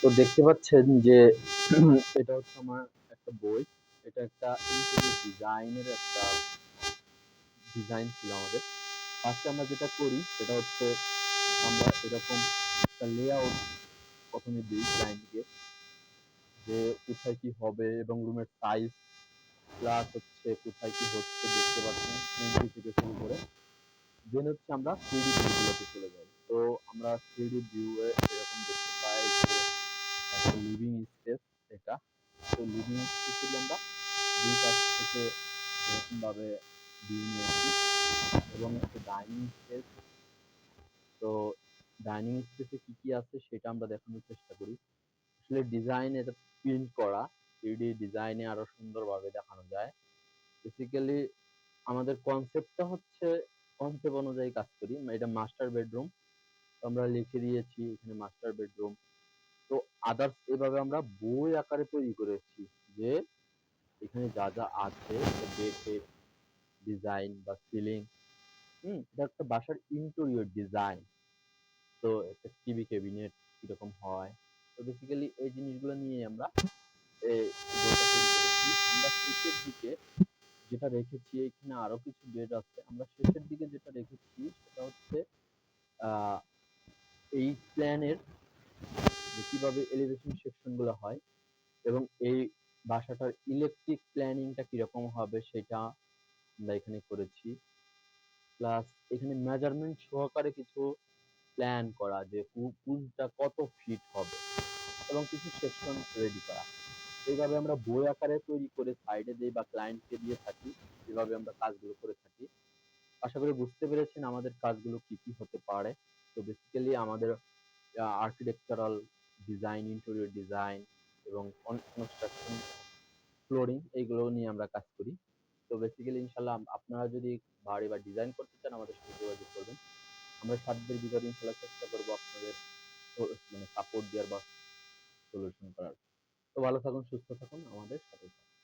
তো দেখতে পাচ্ছেন যে এটা হচ্ছে আমার একটা বই। এটা একটা ডিজাইনের একটা ডিজাইন ছিল আমাদের। ফার্স্টে আমরা যেটা করি, সেটা হচ্ছে আমরা এরকম একটা লেআউট প্রথমে দিই ক্লায়েন্টকে যে কোথায় কি হবে এবং রুমের সাইজ প্লাস হচ্ছে কোথায় কি হচ্ছে দেখতে পাচ্ছেন এন্ট্রি থেকে শুরু করে। দেন হচ্ছে আমরা থ্রিডি ভিউগুলোতে চলে যাই। তো আমরা থ্রিডি ভিউ এরকম দেখতে তো লিভিং স্পেসে আমরা দুই পাশ থেকে এরকম ভাবে ভিউ নিয়েছি এবং একটা ডাইনিং স্পেস। তো ডাইনিং স্পেসে আছে সেটা আমরা দেখানোর চেষ্টা করি। আসলে ডিজাইন এটা প্রিন্ট করা, থ্রিডি ডিজাইনে আরও সুন্দরভাবে দেখানো যায়। বেসিক্যালি আমাদের কনসেপ্টটা হচ্ছে কনসেপ্ট অনুযায়ী কাজ করি। এটা মাস্টার বেডরুম আমরা লিখে দিয়েছি এখানে মাস্টার বেডরুম তো আদার্স এভাবে আমরা বই আকারে তৈরি করেছি যে এখানে যা যা আছে বেড ডিজাইন বা সিলিং হুম, এটা একটা বাসার ইন্টেরিয়র ডিজাইন তো একটা টিভি ক্যাবিনেট কীরকম হয়? তো বেসিক্যালি এই জিনিসগুলো নিয়ে আমরা আমরা শেষের দিকে যেটা রেখেছি, এখানে আরও কিছু বেড আছে। আমরা শেষের দিকে যেটা রেখেছি সেটা হচ্ছে এই প্ল্যানের যে কীভাবে এলিভেশন সেকশনগুলো হয় এবং এই বাসাটার ইলেকট্রিক প্ল্যানিংটা কীরকম হবে সেটা আমরা এখানে করেছি। প্লাস এখানে মেজারমেন্ট সহকারে কিছু প্ল্যান করা যে পুলটা কত ফিট হবে এবং কিছু সেকশন রেডি করা। এইভাবে আমরা বই আকারে তৈরি করে সাইডে দিই বা ক্লায়েন্টকে দিয়ে থাকি, এভাবে আমরা কাজগুলো করে থাকি। আশা করি বুঝতে পেরেছেন আমাদের কাজগুলো কি কি হতে পারে। তো বেসিক্যালি আমাদের আর্কিটেকচারাল ডিজাইন ইন্টেরিয়র ডিজাইন এবং কনস্ট্রাকশন ফ্লোরিং এইগুলো নিয়ে আমরা কাজ করি। তো বেসিক্যালি ইনশাল্লাহ আপনারা যদি বাড়ি বা ডিজাইন করতে চান আমাদের সাথে যোগাযোগ করবেন। আমরা সাধ্যের ভিতরে ইনশাল্লাহ চেষ্টা করব আপনাদের মানে সাপোর্ট দেওয়ার বা সলিউশন করার। তো ভালো থাকুন, সুস্থ থাকুন আমাদের সাথে থাকুন।